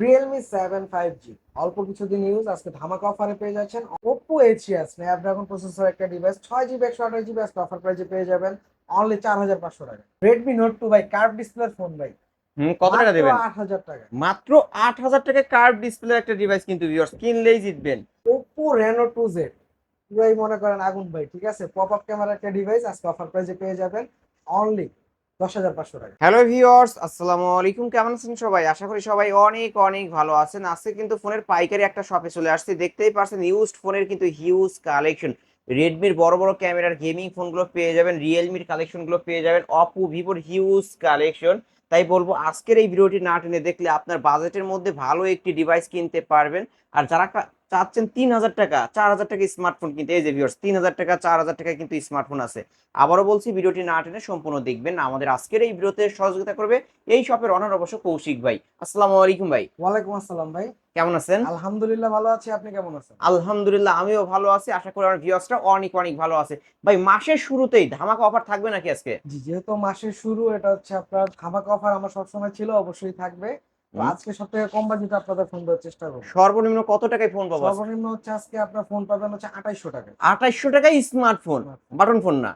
Realme seven five জি অল্প কিছুদিন use আজকে ধামাকা অফারে পেয়ে যাচ্ছেন। ওপো এইচএস স্ন্যাপড্রাগন প্রসেসর একটা ডিভাইস ছয় জিবি একশো আঠাশ জিবি আজকে অফার প্রাইজে পেয়ে যাবেন। অনলি চার হাজার পাঁচশো টাকা। Redmi note two by curve ডিসপ্লের ফোন ভাই। হুম কত টাকা দেবেন? আট হাজার টাকা। মাত্র আট হাজার টাকা কার্ভ ডিসপ্লে একটা ডিভাইস কিন্তু ভিউয়ার্স কিনলেই জিতবেন। ওপো রেনো টু জেড পুরাই মনে করেন? আগুন ভাই ঠিক আছে? পপ আপ ক্যামেরা একটা ডিভাইস আজকে অফার প্রাইজে পেয়ে যাবেন। অনলি হ্যালো ভিউয়ার্স, আসসালামু আলাইকুম। কেমন আছেন সবাই? আশা করি সবাই অনেক অনেক ভালো আছেন। আজকে কিন্তু ফোনের পাইকারি একটা শপে চলে আসছে। দেখতেই পারছেন ইউজড ফোনের কিন্তু হিউজ কালেকশন রেডমির বড় বড় ক্যামেরার গেমিং ফোনগুলো পেয়ে যাবেন রিয়েলমির কালেকশনগুলো পেয়ে যাবেন অপো ভিভোর হিউজ কালেকশন তাই বলব, আজকের এই ভিডিওটি না টেনে দেখলে আপনার বাজেটের মধ্যে ভালো একটি ডিভাইস কিনতে পারবেন। আর যারা চাচ্ছেন তিন হাজার টাকা চার হাজার টাকা স্মার্টফোন কিনতে। এই যে ভিউয়ার্স তিন হাজার টাকা চার হাজার টাকা কিন্তু স্মার্টফোন আছে। আবারও বলছি ভিডিওটি না টেনে সম্পূর্ণ দেখবেন। আমাদের আজকের এই ভিডিওতে সহযোগিতা করবে এই শপের অনার অবশ্য কৌশিক ভাই। আসসালামু আলাইকুম ভাই। ওয়ালাইকুম আসসালাম ভাই। কেমন আছেন? আলহামদুলিল্লাহ ভালো আছি। আপনি কেমন আছেন? আলহামদুলিল্লাহ আমিও ভালো আছি। আশা করি আমার ভিউয়ার্সরা অনেক অনেক ভালো আছে। ভাই মাসের শুরুতেই ধামাকা অফার থাকবে নাকি আজকে? জি যেহেতু মাসের শুরু এটা হচ্ছে আপনার ধামাকা অফার আমার সবসময় ছিল অবশ্যই থাকবে। আজকে সব থেকে কম বাজেটে আপনাদের ফোন দেওয়ার চেষ্টা করব। সর্বনিম্ন কত টাকায় ফোন পাবো সর্বনিম্ন হচ্ছে আজকে আপনার ফোন পাবেন হচ্ছে আঠাইশশো টাকা আঠাইশশো টাকায় স্মার্টফোন বাটন ফোন না।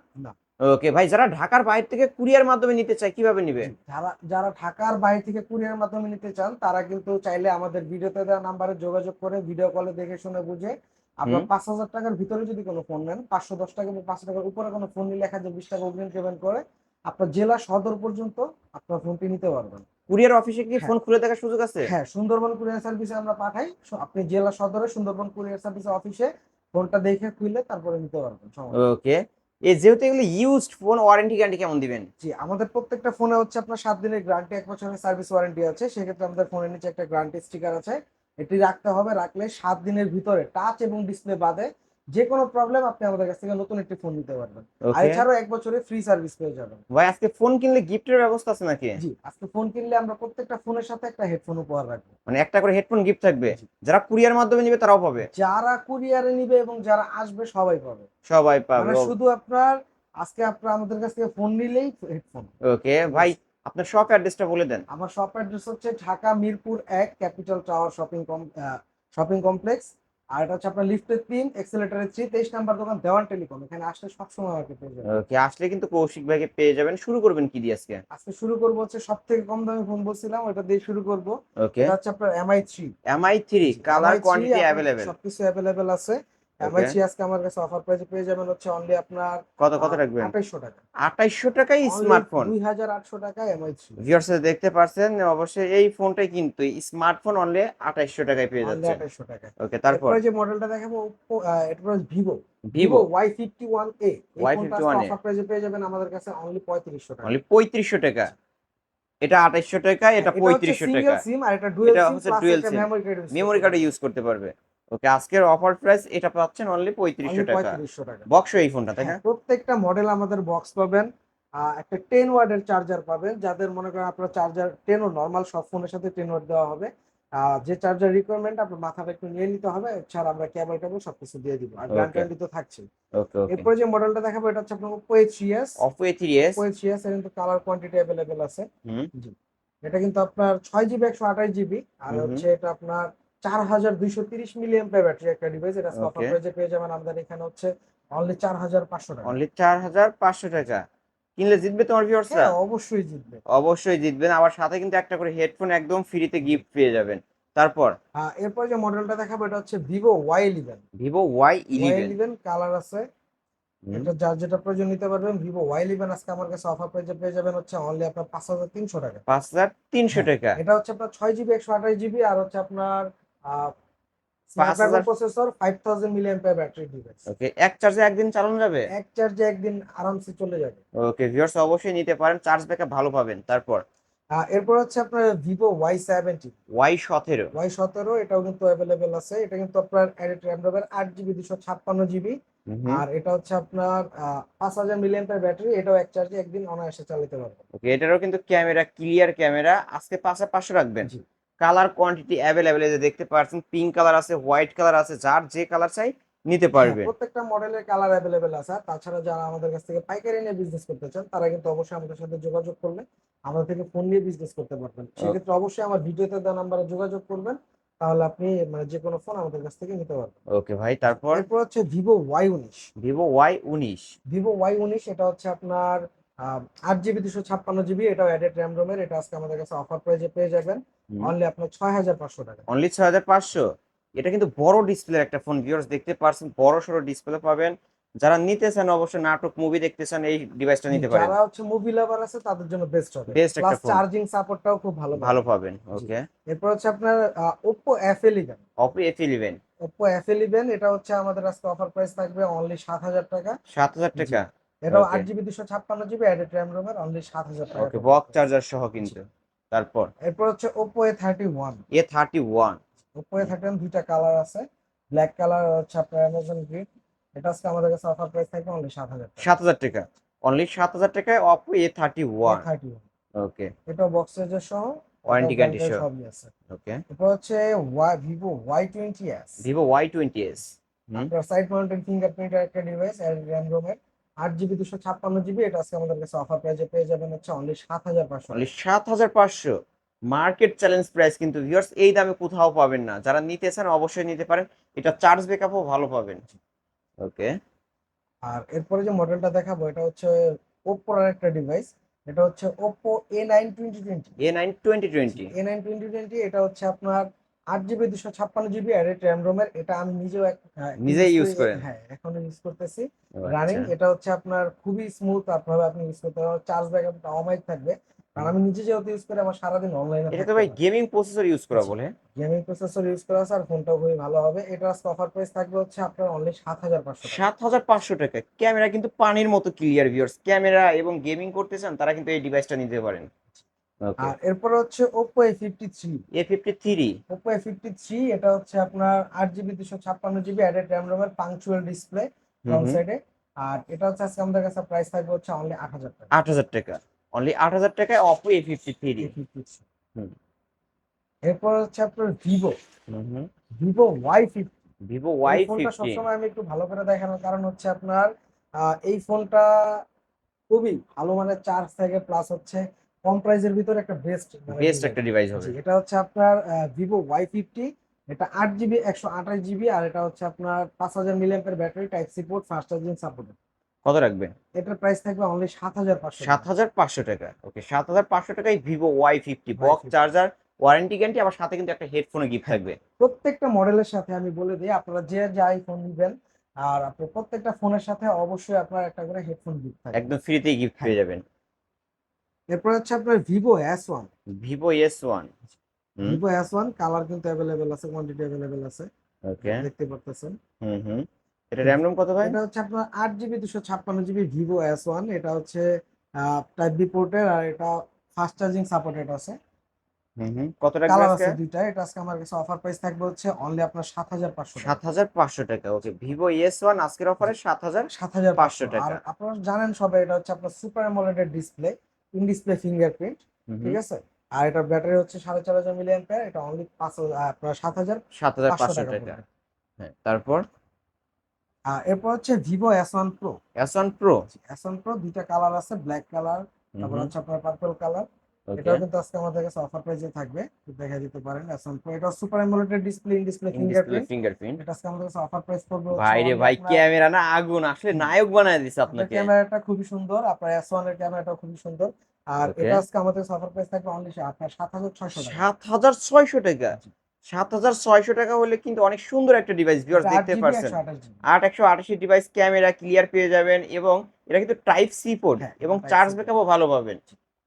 ওকে ভাই যারা ঢাকার বাইরে থেকে কুরিয়ার মাধ্যমে নিতে চায় কীভাবে নিবে? যারা যারা ঢাকার বাইরে থেকে কুরিয়ার মাধ্যমে নিতে চান তারা কিন্তু চাইলে আমাদের ভিডিওতে দেওয়া নাম্বারে যোগাযোগ করে ভিডিও কলে দেখে শুনে বুঝে আপনার। পাঁচ হাজার টাকার ভিতরে যদি কোনো ফোন নেন পাঁচশো দশ টাকা বা পাঁচশো টাকার উপরে কোনো ফোন নিলে এক হাজার বিশ টাকা অগ্রিম পেমেন্ট করে আপনার জেলা সদর পর্যন্ত আপনার ফোনটি নিতে পারবেন। কুরিয়ার অফিসে কি হ্যাঁ। ফোন খুলে দেখার সুযোগ আছে? হ্যাঁ সুন্দরবন কুরিয়ার সার্ভিসে আমরা পাঠাই। আপনি জেলা সদরে সুন্দরবন কুরিয়ার সার্ভিস অফিসে ফোনটা দেখে খুললে তারপরে নিতে পারবেন ওকে। এই যেহেতু এগুলো ইউজড ফোন ওয়ারেন্টি গ্যারান্টি কেমন দিবেন? জি আমাদের প্রত্যেকটা ফোনে হচ্ছে আপনার সাত দিনের গ্যারান্টি এক বছরের সার্ভিস ওয়ারেন্টি আছে। সেক্ষেত্রে আমাদের ফোনের নিচে একটা গ্যারান্টি স্টিকার আছে। এটি রাখতে হবে রাখলে সাত দিনের ভিতরে টাচ এবং ডিসপ্লে বাদে যে কোনো প্রবলেম আপনি আমাদের কাছ থেকে নতুন একটি ফোন নিতে পারবেন। আর এছাড়াও এক বছরে ফ্রি সার্ভিস পেয়ে যাবেন। ভাই আজকে ফোন কিনলে গিফটের ব্যবস্থা আছে নাকি? জি আজকে ফোন কিনলে আমরা প্রত্যেকটা ফোনের সাথে একটা হেডফোন উপহার রাখব। মানে একটা করে হেডফোন গিফট থাকবে। যারা কুরিয়ার মাধ্যমে নিবে তারাও পাবে। যারা কুরিয়ারে নিবে এবং যারা আসবে সবাই পাবে। সবাই পাবে। মানে শুধু আপনার আজকে আপনার আমাদের কাছ থেকে ফোন নিলেই হেডফোন ওকে ভাই আপনার শপ অ্যাড্রেসটা বলে দেন। আমার শপ অ্যাড্রেস হচ্ছে ঢাকা মিরপুর এক capital tower shopping shopping complex আর এটা হচ্ছে আপনার লিফটের তিন এক্সেলেটারের থ্রি তেইশ নাম্বার দোকান দেওয়ান টেলিকম। এখানে আসলে সবসময় আমাকে পেয়ে যাবেন। ওকে আসলে কিন্তু কৌশিক ভাইকে পেয়ে যাবেন। শুরু করবেন কি দিয়ে আজকে? আজকে শুরু করব হচ্ছে সব থেকে কম দামি ফোন বলছিলাম ওটা দিয়ে শুরু করব। ওকে। এটা হচ্ছে আপনার MI three MI three colour quantity available সবকিছু অ্যাভেলেবেল আছে। এমআই থ্রি আজকে আমার কাছে অফার প্রাইসে পেয়ে যাবেন হচ্ছে অনলি আপনার কত কত রাখবেন? আঠাইশশো টাকা। আঠাইশশো টাকায় স্মার্টফোন দুই হাজার আটশো টাকা এমআই ভিউয়ার্স দেখতে পারছেন অবশ্যই এই ফোনটাই কিন্তু স্মার্টফোন অনলি আঠাইশশো টাকায় পেয়ে যাচ্ছে। আঠাইশশো টাকা ওকে তারপর? যে মডেলটা দেখাবো ওপো এরপর Vivo Vivo Y fifty one A Y51A offer প্রাইসে পেয়ে যাবেন আমাদের কাছে অনলি পঁয়ত্রিশশো টাকা। অনলি পঁয়ত্রিশশো টাকা। এটা আঠাইশশো টাকা এটা পঁয়ত্রিশশো টাকা। সিম আর এটা ডুয়েল এটা সিম মেমরি কার্ড ইউজ করতে পারবে। ওকে আজকের অফার প্রাইস এটা পাচ্ছেন অনলি পঁয়ত্রিশশো টাকা। বক্স এই ফোনটা তাই না? হ্যাঁ, প্রত্যেকটা মডেল আমাদের বক্স পাবেন। একটা টেন ওয়ার্ডের চার্জার পাবেন যাদের মনে করেন আপনার চার্জার টেন ও নর্মাল সব ফোনের সাথে টেন ওয়ার্ড দেওয়া হবে। যে চার্জার রিকোয়ারমেন্ট আপনার মাথাটা একটু নিয়ে নিতে হবে এছাড়া আমরা কেবল টেবল সবকিছু দিয়ে দিব আর. গ্যারান্টি তো থাকছে ওকে ওকে এরপরে যে মডেলটা দেখাবো এটা হচ্ছে আপনার Oppo H CS Oppo A three S Oppo H CS এর কিন্তু কালার কোয়ান্টিটি অ্যাভেলেবেল আছে। হুম। এটা কিন্তু আপনার ছয় জিবি একশো আঠাশ জিবি আর। হচ্ছে এটা আপনার চার হাজার দুইশো তিরিশ মিলিয়ন ব্যাটারি একটা ডিভাইস এটা অফার প্রাইজে পেয়ে যাবেন আমাদের এখানে হচ্ছে অনলি চার হাজার পাঁচশো টাকা। অনলি চার হাজার পাঁচশো টাকা। কিনলে জিতবে তোমার ভিউয়ার্সরা হ্যাঁ অবশ্যই জিতবে। অবশ্যই জিতবেন। আবার সাথে কিন্তু একটা করে হেডফোন একদম ফ্রিতে গিফট পেয়ে যাবেন। তারপর? এরপর যে মডেলটা দেখাবো এটা হচ্ছে Vivo Y eleven Vivo Y eleven colour আছে। এটা যার যেটা প্রয়োজন নিতে পারবেন ভিভো ওয়াই ইলেভেন আজকে আমার কাছে অফার প্রাইজে পেয়ে যাবেন হচ্ছে অনলি আপনার পাঁচ হাজার তিনশো টাকা। পাঁচ হাজার তিনশো হ্যাঁ, টাকা। এটা হচ্ছে আপনার ছয় জিবি একশো আঠাশ জিবি আর হচ্ছে আপনার processor five thousand million battery device okay এক চার্জে একদিন চালানো যাবে? এক চার্জে একদিন আরামসে চলে যাবে। ওকে ভিউয়ার্স অবশ্যই নিতে পারেন চার্জ ব্যাকআপ ভালো পাবেন। তারপর? এরপর হচ্ছে আপনার ভিভো ওয়াই সেভেন্টি ওয়াই সতেরো। ওয়াই সতেরো এটাও কিন্তু অ্যাভেলেবেল আছে। এটা কিন্তু আপনার র্যাম আট জিবি দুশো ছাপ্পান্ন জিবি আর এটা হচ্ছে আপনার পাঁচ হাজার মিলিয়ন ব্যাটারি এটাও এক চার্জে একদিন অনায়াসে চালাতে পারবেন। ওকে এটারও কিন্তু ক্যামেরা ক্লিয়ার ক্যামেরা। আজকে পাশে পাশে রাখবেন। কালার কোয়ান্টিটি অ্যাভেলেবেল যে দেখতে পাচ্ছেন পিঙ্ক কালার আছে হোয়াইট কালার আছে যার যে কালার চাই নিতে হ্যাঁ, প্রত্যেকটা মডেলের কালার অ্যাভেলেবেল আছে। আর তাছাড়া যারা আমাদের কাছ থেকে পাইকারি নিয়ে বিজনেস করতে চান তারা কিন্তু অবশ্যই আমাদের সাথে যোগাযোগ করলে আমাদের থেকে ফোন নিয়ে বিজনেস করতে পারবেন। সেক্ষেত্রে অবশ্যই আমার ভিডিওতে দেওয়া নাম্বারে যোগাযোগ করবেন তাহলে আপনি মানে যে কোনো ফোন আমাদের কাছ থেকে নিতে পারবেন। ওকে ভাই তারপর? এরপর হচ্ছে ভিভো ওয়াই উনিশ। ভিভো ওয়াই উনিশ। ভিভো ওয়াই উনিশ এটা হচ্ছে আপনার আট জিবি দুশো ছাপ্পান্ন জিবি এটাও অ্যাডেড র্যাম রোমের এটা আজকে আমাদের কাছে অফার প্রাইজে পেয়ে যাবেন। অনলি আপনার ছয় হাজার পাঁচশো টাকা। অনলি ছয় হাজার পাঁচশো? এটা কিন্তু বড় ডিসপ্লের একটা ফোন ভিউয়ার্স দেখতে পারছেন বড় সড়ো ডিসপ্লে পাবেন। যারা নিতে চান অবশ্যই নাটক মুভি দেখতে চান এই ডিভাইসটা নিতে পারেন। যারা হচ্ছে মুভি লাভার আছে তাদের জন্য বেস্ট হবে। Best একটা phone। চার্জিং সাপোর্টটাও খুব ভালো ভালো পাবেন। ওকে এরপর হচ্ছে আপনার F eleven Oppo F eleven Oppo এটা হচ্ছে আমাদের আজকে অফার প্রাইস থাকবে অনলি সাত হাজার টাকা। সাত হাজার টাকা? এটাও. আট জিবি দুশো ছাপ্পান্ন জিবি অ্যাডেড র্যাম রোমের অনলি সাত হাজার টাকা ওকে বক্স চার্জার সহ কিন্তু। তারপর? এরপর হচ্ছে Oppo A thirty one A thirty one Oppo A thirty one দুইটা কালার আছে। ব্ল্যাক কালার হচ্ছে আপনার অ্যামাজন গ্রিন এটা আজকে আমাদের কাছে অফার প্রাইস থাকবে অনলি সাত হাজার সাত হাজার টাকা। অনলি সাত হাজার টাকায় Oppo A thirty one thirty one okay এটাও বক্স চার্জার সহ ওয়ারেন্টি গ্যারান্টি সহ। সবই আছে। ওকে এরপর হচ্ছে Y Vivo Y twenty S Vivo Y twenty S আপনার সাইড মাউন্টেড ফিঙ্গারপ্রিন্ট একটা ডিভাইস র্যাম রোমের আট জিবি দুশো ছাপ্পান্ন জিবি এটা আজকে আমাদের কাছে অফার প্রাইজে পেয়ে যাবেন হচ্ছে অনলি সাত হাজার পাঁচশো। অনলি সাত হাজার পাঁচশো। মার্কেট চ্যালেঞ্জ প্রাইস কিন্তু ভিউয়ার্স এই দামে কোথাও পাবেন না। যারা নিতে চান অবশ্যই নিতে পারেন। এটা চার্জ ব্যাকআপও ভালো পাবেন। ওকে আর এরপরে যে মডেলটা দেখাবো এটা হচ্ছে ওপ্পোর একটা ডিভাইস এটা হচ্ছে Oppo A nine twenty twenty A nine twenty twenty A nine twenty twenty এটা হচ্ছে আপনার আট জিবি দুশো ছাপ্পান্ন জিবি অ্যাডেড র্যাম রোমের এটা আমি নিজেও হ্যাঁ, use করে- করেন? হ্যাঁ এখন ইউজ করতেছি। আচ্ছা। রানিং এটা হচ্ছে আপনার খুবই স্মুথ আপনারা আপনি ইউজ করতে পারবেন। চার্জ ব্যাকআপটা অমাইক থাকবে। কারণ আমি নিজে যেহেতু ইউজ করি আমার সারাদিন অনলাইনে এটা তো ভাই গেমিং প্রসেসর ইউজ করা বলে। গেমিং প্রসেসর ইউজ করা আছে আর ফোনটাও খুবই ভালো হবে। এটা অফার প্রাইস থাকবে হচ্ছে আপনার অনলি সাত হাজার পাঁচশো সাত হাজার পাঁচশো টাকা। ক্যামেরা কিন্তু পানির মতো ক্লিয়ার ভিউয়ার্স ক্যামেরা এবং গেমিং করতে চান তারা কিন্তু এই ডিভাইসটা নিতে পারেন। আর এরপর হচ্ছে Oppo A fifty three A fifty three Oppo A fifty three এটা হচ্ছে আপনার আট জিবি দুশো ছাপ্পান্ন জিবি অ্যাডেড র্যাম রোমের পাংচুয়াল ডিসপ্লে ফ্রন্ট সাইডে আর এটা হচ্ছে আজকে আমাদের কাছে প্রাইস থাকবে হচ্ছে অনলি আট হাজার টাকা। আট হাজার টাকা। অনলি আট হাজার টাকায় Oppo A fifty three A53 হুম। এরপর হচ্ছে আপনার ভিভো হুম Vivo Y fifty Vivo Y ফোনটা ফিফটি সবসময় আমি একটু ভালো করে দেখানোর কারণ হচ্ছে আপনার এই ফোনটা খুবই ভালো মানে চার্জ থাকে প্লাস হচ্ছে কম প্রাইসের ভিতরে একটা বেস্ট বেস্ট একটা ডিভাইস হবে। এটা হচ্ছে আপনার ভিভো ওয়াই ফিফটি এটা আট জিবি একশো আঠাশ জিবি আর এটা হচ্ছে আপনার পাঁচ হাজার মিলিয়ামের battery type C port fast charging support কত রাখবেন এটার প্রাইস থাকবে অনলি সাত হাজার পাঁচশো সাত হাজার পাঁচশো টাকা। ওকে সাত হাজার পাঁচশো টাকায় Vivo Y fifty box charger warranty guarantee আবার সাথে কিন্তু একটা হেডফোনে গিফট থাকবে। প্রত্যেকটা মডেলের সাথে আমি বলে দিই আপনারা যে যাই ফোন নিবেন আর আপনি প্রত্যেকটা ফোনের সাথে অবশ্যই আপনার একটা করে হেডফোন গিফট থাকবে। একদম ফ্রিতেই গিফট পেয়ে যাবেন। এরপর হচ্ছে আপনার Vivo S one Vivo S one Vivo S one colour কিন্তু অ্যাভেলেবেল আছে কোয়ান্টিটি অ্যাভেলেবেল আছে। ওকে দেখতে পারতেছেন। হুম হুম। এটা র্যাম রোম কত ভাই? এটা হচ্ছে আপনার আট জিবি দুশো ছাপ্পান্ন জিবি ভিভো এস ওয়ান এটা হচ্ছে টাইপ বি পোর্টের আর এটা ফাস্ট চার্জিং সাপোর্টেড আছে। কত রাখবেন কালার আছে দুইটা। এটা আজকে আমার কাছে অফার প্রাইস থাকবে হচ্ছে অনলি আপনার সাত হাজার পাঁচশো সাত হাজার পাঁচশো টাকা ওকে ভিভো এস ওয়ান আজকের অফারে সাত হাজার সাত হাজার পাঁচশো। টাকা। আর আপনারা জানেন সবাই এটা হচ্ছে আপনার super AMOLED display in display fingerprint ঠিক আছে? আর এটা ব্যাটারি হচ্ছে সাড়ে চার হাজার মিলিয়ন এটা অনলি পাঁচ হাজার- আপনার সাত হাজার সাত হাজার পাঁচশো টাকা হ্যাঁ তারপর? আর এরপর হচ্ছে Vivo S one pro S one pro S one pro দুইটা কালার আছে ব্ল্যাক কালার তারপর হচ্ছে আপনার পার্পল কালার এটাও কিন্তু আজকে আমাদের কাছে অফার প্রাইসে থাকবে দেখা দিতে পারেন ওয়ান এটা super AMOLED display in display fingerprint fingerprint এটা আজকে আমাদের কাছে অফার প্রাইস পড়বে ভাই রে ভাই ক্যামেরা না আগুন আসলে নায়ক বানায় দিছে আপনাকে। ক্যামেরাটা খুবই সুন্দর আপনার এস ওয়ানের ক্যামেরাটা খুবই সুন্দর। আর এটা আজকে আমাদের অফার প্রাইস থাকবে অনলি আপনার সাত হাজার ছয়শো টাকা। সাত হাজার ছয়শো টাকা? সাত হাজার ছয়শো টাকা হলে কিন্তু অনেক সুন্দর একটা ডিভাইস ভিউয়ার্স দেখতে পারছেন। আট একশো আটাশি ডিভাইস ক্যামেরা ক্লিয়ার পেয়ে যাবেন এবং এটা কিন্তু টাইপ সি পোর্ট এবং চার্জ। ব্যাকআপও ভালো পাবেন।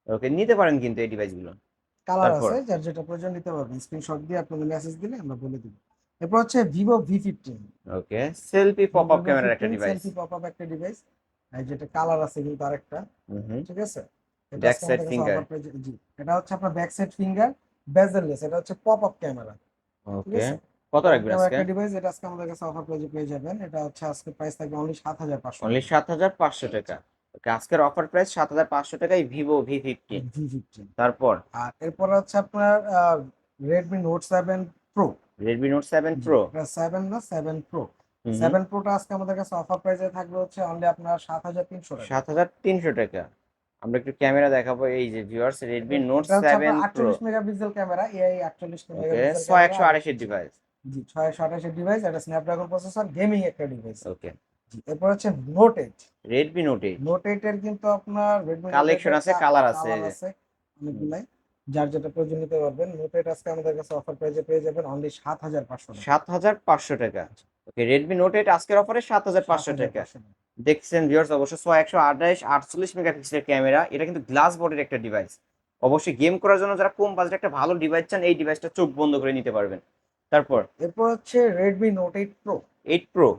ওকে নিতে পারেন কিন্তু এই ডিভাইসগুলো কালার আছে যার যেটা প্রয়োজন নিতে পারবেন। স্ক্রিনশট দিয়ে আপনাদের মেসেজ দিলে আমরা বলে দিব। এরপর হচ্ছে Vivo V fifteen okay selfie pop up ক্যামেরার একটা ডিভাইস সেলফি পপ আপ একটা ডিভাইস এই যেটা কালার আছে কিন্তু আরেকটা। ঠিক আছে? ব্যাক সাইড জি। এটা হচ্ছে আপনার ব্যাক সাইড ফিঙ্গার বেজেললেস এটা হচ্ছে পপ আপ ক্যামেরা ওকে। কত রাখবেন আজকে? একটা ডিভাইস এটা আজকে আমাদের কাছে অফার প্রাইজে পেয়ে যাবেন। এটা হচ্ছে আজকে প্রাইস থাকবে অনলি সাত হাজার পাঁচশো অনলি সাত হাজার পাঁচশো টাকা। ওকে আজকের অফার প্রাইস সাত হাজার পাঁচশো টাকায় Vivo V fifteen V fifteen তারপর? আর এরপর হচ্ছে আপনার Redmi Note seven Pro Redmi Note seven Pro seven না সেভেন প্রো। সেভেন প্রোটা আজকে আমাদের কাছে অফার প্রাইসে থাকবে হচ্ছে অনলি আপনার সাত হাজার তিনশো টাকা। সাত হাজার তিনশো টাকা। আমরা একটু ক্যামেরা দেখাবো এই যে viewers Redmi Note seven Pro 48 megapixel camera AI 48 okay megapixel ছয় একশো আড়াইশের ডিভাইস জি 628 এর ডিভাইস এটা স্ন্যাপড্রাগন প্রসেসর গেমিং একটা ডিভাইস ওকে জি এরপর হচ্ছে Note 8 Redmi Note eight Note 8 এর কিন্তু আপনার Redmi Note Collection 8 এর আছে, কা- color আছে। অনেকগুলাই। যার যেটা প্রয়োজন নিতে পারবেন। নোট 8 আজকে আমাদের কাছে অফার প্রাইসে পেয়ে যাবেন অনলি 7500 টাকা। সাত হাজার পাঁচশো টাকা। ওকে রেডমি নোট এইট আজকের অফারে সাত হাজার পাঁচশো টাকা। 7500 দেখছেন ভিউয়ার্স অবশ্য ছয় একশো আঠাইশ আটচল্লিশ মেগাপিক্সেলের ক্যামেরা। এটা কিন্তু গ্লাস বডির একটা ডিভাইস অবশ্যই গেম করার জন্য যারা কম বাজেট একটা ভালো ডিভাইস চান এই ডিভাইসটা চোখ বন্ধ করে নিতে পারবেন। তারপর? এরপর হচ্ছে Redmi Note 8 Pro eight Pro?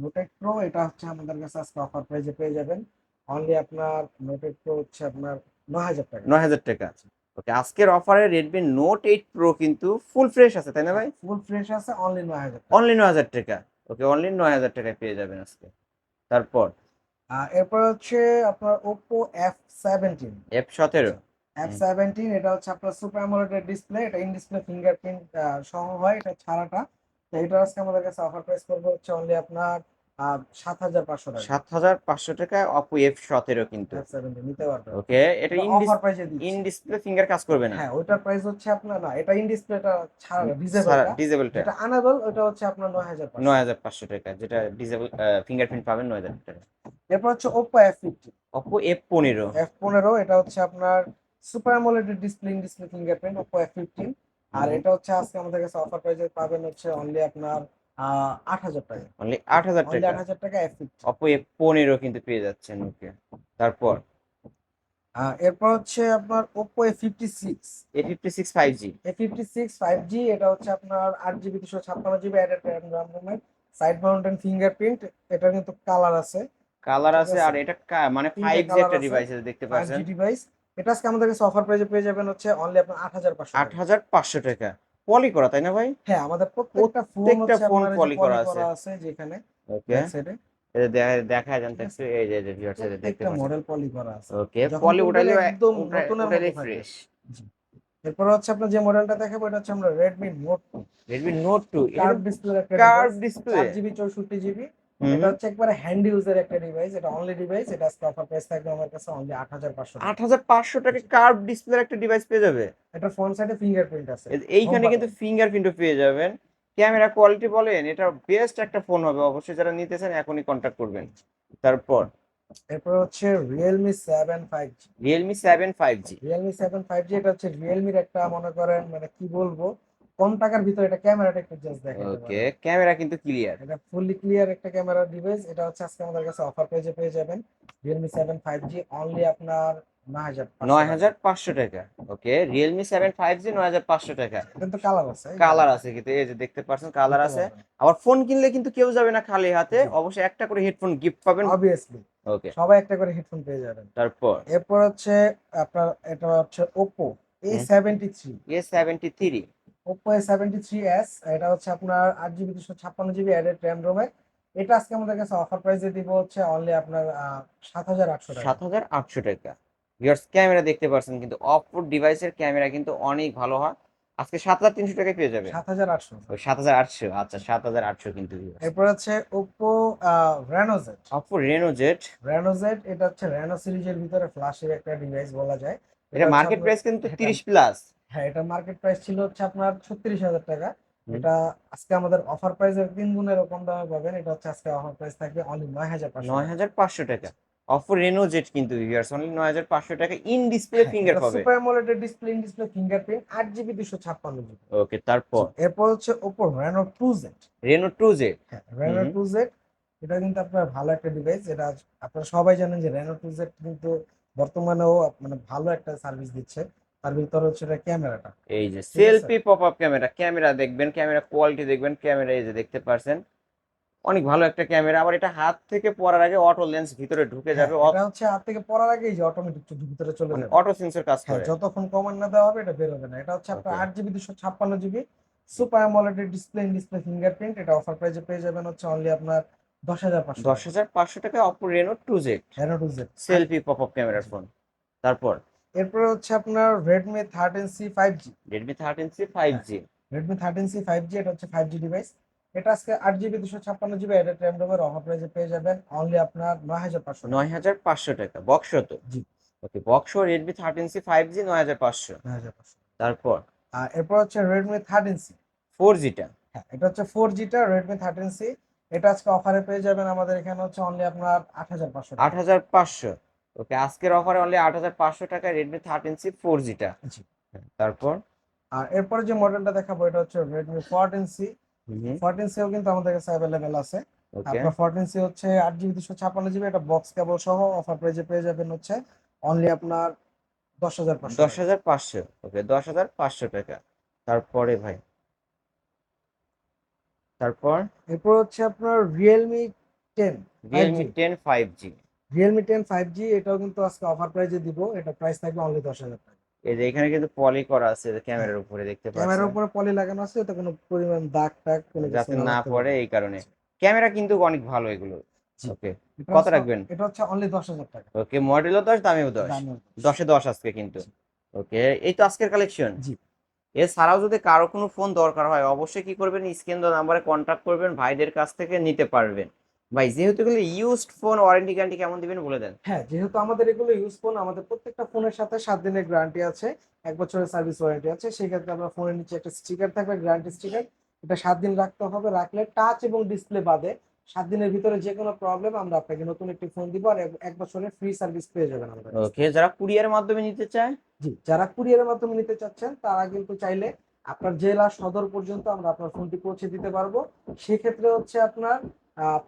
Note 8 Pro এটা হচ্ছে আমাদের কাছে আজকে অফার প্রাইসে পেয়ে যাবেন। অনলি আপনার নোট 8 Pro হচ্ছে আপনার 9000 টাকা। নয় হাজার টাকা ওকে আজকের অফারে রেডমি নোট এইট প্রো কিন্তু ফুল ফ্রেশ আছে তাই না ভাই? ফুল ফ্রেশ আছে অনলি 9000 টাকা। অনলি নয় হাজার টাকা। ওকে অনলি নয় হাজার টাকায় পেয়ে যাবেন আজকে। তারপর? এরপর হচ্ছে আপনার Oppo F17 এফ সতেরো। F17 এটা হচ্ছে আপনার সুপার অ্যামোলেড ডিসপ্লে এটা ইন ডিসপ্লে ফিঙ্গারপ্রিন্ট সহ হয় এটা ছাড়াটা। তো এটা আজকে আমাদের কাছে অফার প্রাইস করবে হচ্ছে অনলি আপনার সাত হাজার পাঁচশো টাকা। সাত হাজার পাঁচশো টাকায় অপো এফ সতেরো কিন্তু। নিতে পারবেন ওকে এটা অফার প্রাইসে ইন ডিসপ্লে ফিঙ্গার কাজ করবে না। হ্যাঁ ওইটার প্রাইস হচ্ছে আপনার না এটা ইন ডিসপ্লেটা ছাড়া যেটা আনাবল ওটা হচ্ছে আপনার নয় হাজার নয় হাজার পাঁচশো টাকা যেটা ডিজেবল ফিঙ্গারপ্রিন্ট পাবেন নয় হাজার টাকা। এরপর হচ্ছে Oppo F50 অপো এফ পনেরো। F15 এটা হচ্ছে আপনার super AMOLED display in display fingerprint Oppo F15 আর এটা হচ্ছে আজকে আমাদের কাছে অফার প্রাইসে পাবেন হচ্ছে অনলি আপনার আট হাজার টাকা। অনলি আট হাজার টাকা। আট হাজার টাকা F50 অপো এফ পনেরো কিন্তু পেয়ে যাচ্ছেন ওকে। তারপর? এরপর হচ্ছে আপনার Oppo A56 A fifty six five G A56 5G এটা হচ্ছে আপনার আট জিবি দুশো ছাপ্পান্ন জিবি অ্যাডেড র্যাম রোমের সাইড মাউন্টেন ফিঙ্গারপ্রিন্ট এটা কিন্তু কালার আছে। কালার আছে। আর এটা মানে ফাইভ জি একটা। ডিভাইস দেখতে ফাইভ পাচ্ছেন। ডিভাইস এটা আজকে আমাদের কাছে অফার প্রাইসে পেয়ে যাবেন হচ্ছে অনলি আপনার আট হাজার পাঁচশো আট হাজার পাঁচশো টাকা। পলি করা তাই না ভাই? হ্যাঁ আমাদের প্রত্যেকটা ফোন প্রত্যেকটা আপনার এই করা আছে। যেখানে ওকে। দেখা যান এই যে দেখতে পাচ্ছেন। মডেল পলি করা আছে। ওকে পলি উঠালে একদম থাকবে। ফ্রেশ এরপর হচ্ছে আপনার যে মডেলটা দেখাবো এটা হচ্ছে আমরা Redmi Note Redmi Note two curve display curve display চার জিবি চৌষট্টি জিবি এটা হচ্ছে একবারে হ্যান্ড ইউজের একটা ডিভাইস এটা অনলি ডিভাইস এটা অফার প্রাইস থাকবে আমার কাছে অনলি আট হাজার পাঁচশো আট হাজার পাঁচশো টাকা কার্ভ ডিসপ্লে একটা ডিভাইস পেয়ে যাবে? এটা ফ্রন্ট সাইডে ফিঙ্গারপ্রিন্ট আছে। এইখানে কিন্তু ফিঙ্গারপ্রিন্টও পেয়ে যাবেন। ক্যামেরা কোয়ালিটি বলেন এটা বেস্ট একটা ফোন হবে। অবশ্যই যারা নিতে চান এখনই কন্ট্যাক্ট করবেন। তারপর? এরপর হচ্ছে Realme seven five G Realme seven five G Realme seven five G এটা হচ্ছে রিয়েলমির একটা মনে করেন মানে কি বলব? কম টাকার ভিতরে এটা ক্যামেরাটা একটু জাস্ট দেখেন ওকে ক্যামেরা কিন্তু ক্লিয়ার এটা ফুললি ক্লিয়ার একটা ক্যামেরা ডিভাইস এটা হচ্ছে আজকে আমাদের কাছে অফার পেজে পেয়ে যাবেন। Realme 7 5G অনলি আপনার 9500 টাকা। ওকে Realme 7 5G 9500 টাকা। কিন্তু কালার আছে কালার আছে কিন্তু এই যে দেখতে পাচ্ছেন কালার আছে। আবার ফোন কিনলে কিন্তু কেউ যাবে না খালি হাতে। অবশ্যই একটা করে হেডফোন গিফট পাবেন। Obviously okay. সবাই একটা করে হেডফোন পেয়ে যাবেন। তারপর? এরপর হচ্ছে আপনার এটা হচ্ছে Oppo A73 A73 Oppo A seventy three S এটা হচ্ছে আপনার আট জিবি দুশো ছাপ্পান্ন জিবি অ্যাডেড র্যাম রোমের এটা আজকে আমাদের কাছে অফার প্রাইসে দিব হচ্ছে অনলি আপনার সাত হাজার আটশো টাকা। সাত হাজার আটশো টাকা। ভিউয়ার্স ক্যামেরা দেখতে পাচ্ছেন কিন্তু অপো ডিভাইসের ক্যামেরা কিন্তু অনেক ভালো হয়। আজকে সাত হাজার তিনশো টাকায় পেয়ে যাবে। সাত হাজার আটশো। সাত হাজার আটশো আচ্ছা সাত হাজার আটশো কিন্তু এরপর হচ্ছে Oppo Reno Z Oppo Reno Z Reno Z এটা হচ্ছে রেনো সিরিজের ভিতরে ফ্ল্যাশের একটা ডিভাইস বলা যায়। এটা মার্কেট প্রাইস কিন্তু তিরিশ প্লাস হ্যাঁ এটা মার্কেট প্রাইস ছিল হচ্ছে আপনার ছত্রিশ হাজার টাকা। এটা আজকে আমাদের অফার প্রাইসের তিন গুণের কম দামে পাবেন। এটা হচ্ছে আজকে অফার প্রাইস থাকবে অনলি নয় হাজার নয় হাজার পাঁচশো টাকা। অপো রেনো জেট কিন্তু ভিউয়ার্স অনলি নয় হাজার পাঁচশো টাকা ইন ডিসপ্লে ফিঙ্গার পাবে। Super AMOLED display in display fingerprint আট জিবি দুশো ছাপ্পান্ন জিবি ওকে তারপর? এরপর হচ্ছে Oppo Reno two Reno two Z হ্যাঁ রেনো টু জেড এটা কিন্তু আপনার ভালো একটা ডিভাইস এটা আজ- আপনারা সবাই জানেন যে রেনো টু জেড কিন্তু বর্তমানেও মানে ভালো একটা সার্ভিস দিচ্ছে। তার ভিতরে হচ্ছে এটা ক্যামেরাটা। এই যে selfie pop up camera camera দেখবেন ক্যামেরা কোয়ালিটি দেখবেন ক্যামেরা এই যে দেখতে পারছেন। অনেক ভালো একটা ক্যামেরা আবার এটা হাত থেকে পড়ার আগে অটো লেন্স ভিতরে ঢুকে যাবে। হ্যাঁ, এটা হচ্ছে হাত থেকে পড়ার আগেই যে অটোমেটিক ভিতরে চলে যাবে। অটো সেন্সর কাজ হ্যাঁ করে। যতক্ষণ কমান্ড না দেওয়া হবে এটা বেরোবে না। এটা হচ্ছে আপনার Okay. আট জিবি দুশো ছাপ্পান্ন GB super AMOLED display display fingerprint এটা অফার প্রাইসে পেয়ে যাবেন হচ্ছে অনলি আপনার দশ হাজার পাঁচশো দশ হাজার পাঁচশো টাকা Oppo Reno two Z Reno two Z selfie pop up ক্যামেরার ফোন তারপর? এরপরে হচ্ছে আপনার Redmi thirteen C five G Redmi thirteen C five G এটা হচ্ছে ফাইভ জি ডিভাইস এটা আজকে আট জিবি দুশো ছাপ্পান্ন জিবি এটা র্যাম রোমের অফার প্রাইসে পেয়ে যাবেন অনলি আপনার নয় হাজার পাঁচশো নয় হাজার পাঁচশো টাকা বক্স তো? জি। Okay box Redmi thirteen C five G নয় হাজার পাঁচশো। নয় হাজার পাঁচশো। তারপর? আর এরপর হচ্ছে রেডমি থার্টিন সি ফোর জিটা হ্যাঁ এটা হচ্ছে ফোর জিটা রেডমি থার্টিন সি এটা আজকে অফারে পেয়ে যাবেন আমাদের এখানে হচ্ছে অনলি আপনার আট হাজার পাঁচশো আট হাজার পাঁচশো। ওকে আজকের অফারে অনলি আট হাজার পাঁচশো টাকায় রেডমি থার্টিন সি ফোর জিটা জি। তারপর? আর এরপরে যে মডেলটা দেখাবো এটা হচ্ছে রেডমি ফোরটিন সি ফোরটিন সিও কিন্তু আমাদের কাছে অ্যাভেলেবেল আছে। আপনার ফোরটিন সি হচ্ছে আট জিবি দুশো ছাপ্পান্ন জিবি এটা বক্স কেবল সহ অফার প্রাইজে পেয়ে যাবেন হচ্ছে অনলি আপনার দশ হাজার পাঁচশো দশ হাজার পাঁচশো ওকে দশ হাজার পাঁচশো টাকা। তারপরে ভাই? তারপর? এরপর হচ্ছে আপনার Realme ten Realme ten five G Realme ten five G এটাও কিন্তু আজকে অফার প্রাইজে দিব। এটা প্রাইস থাকবে অনলি দশ হাজার টাকা। এই যে এখানে কিন্তু পলি করা আছে ক্যামেরার উপরে দেখতে ক্যামেরার উপরে পলি লাগানো আছে এটা কোনো পরিমাণ দাগ টাগ কোনো যাতে না পড়ে এই কারণে। ক্যামেরা কিন্তু অনেক ভালো এগুলো। ওকে কত রাখবেন? এটা হচ্ছে অনলি দশ হাজার টাকা। ওকে মডেলও দশ দামেও দশ। দামেও দশ। দশে দশ আজকে কিন্তু। ওকে এই তো আজকের কালেকশন জি। এছাড়াও যদি কারও কোনো ফোন দরকার হয় অবশ্যই কি করবেন? স্ক্রিন নাম্বারে কন্ট্যাক্ট করবেন ভাইদের কাছ থেকে নিতে পারবেন। ভাই যেহেতু এগুলো ইউজড ফোন ওয়ারেন্টি গ্যারান্টি কেমন দিবেন বলে দেন। হ্যাঁ যেহেতু আমাদের এগুলো ইউজ ফোন আমাদের প্রত্যেকটা ফোনের সাথে সাত দিনের গ্যারান্টি আছে এক বছরের সার্ভিস ওয়ারেন্টি আছে। সেই ক্ষেত্রে আপনার ফোনের নিচে একটা স্টিকার থাকবে গ্যারান্টি স্টিকার এটা সাত দিন রাখতে হবে রাখলে টাচ এবং ডিসপ্লে বাদে সাত দিনের ভিতরে যে কোনো প্রবলেম আমরা আপনাকে নতুন একটি ফোন দিব আর এক- বছরের ফ্রি সার্ভিস পেয়ে যাবেন আমাদের কাছে। ওকে যারা কুরিয়ারের মাধ্যমে নিতে চায়? জি যারা কুরিয়ারের মাধ্যমে নিতে চাচ্ছেন তারা কিন্তু চাইলে আপনার জেলা সদর পর্যন্ত আমরা আপনার ফোনটি পৌঁছে দিতে পারব। সেক্ষেত্রে হচ্ছে আপনার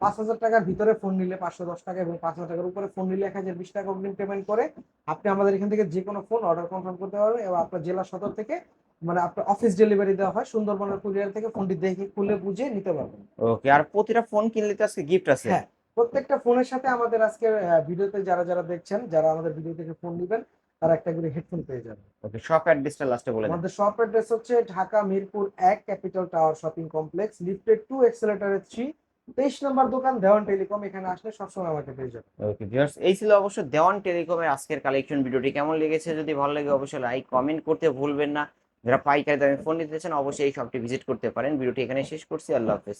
পাঁচ হাজার টাকার ভিতরে ফোন নিলে পাঁচশো দশ টাকা এবং পাঁচ হাজার টাকার উপরে ফোন নিলে এক হাজার বিশ টাকা অগ্রিম পেমেন্ট করে আপনি আমাদের এখান থেকে যে কোনো ফোন অর্ডার কনফার্ম করতে পারবেন এবং আপনার জেলা সদর থেকে মানে আপনার অফিস ডেলিভারি দেওয়া হয় সুন্দরবনের কুরিয়ার থেকে ফোনটি দেখে খুলে বুঝে নিতে পারবেন। ওকে আর প্রতিটা ফোন কিনলে তো আজকে গিফট আছে। হ্যাঁ। প্রত্যেকটা ফোনের সাথে আমাদের আজকে ভিডিওতে যারা যারা দেখছেন যারা আমাদের ভিডিও থেকে ফোন নেবেন তারা একটা করে হেডফোন পেয়ে যাবেন। ওকে শপ অ্যাড্রেসটা লাস্টে বলে আমাদের শপ অ্যাড্রেস হচ্ছে ঢাকা মিরপুর এক capital tower shopping complex lifted to এক্সেলেটারের three তেইশ নম্বর দোকান দেওয়ান টেলিকম, এখানে আসলে সবসময় আমাকে পেয়ে যাবে ওকে ভিউয়ার্স এই ছিল অবশ্য দেওয়ান টেলিকমের আজকের কালেকশন ভিডিওটি কেমন লেগেছে? যদি ভালো লাগে অবশ্যই লাইক কমেন্ট করতে ভুলবেন না। যারা পাইকারি দামে ফোন নিতে চান অবশ্যই এই শপটি ভিজিট করতে পারেন। ভিডিওটি এখানে শেষ করছি। আল্লাহ হাফেজ।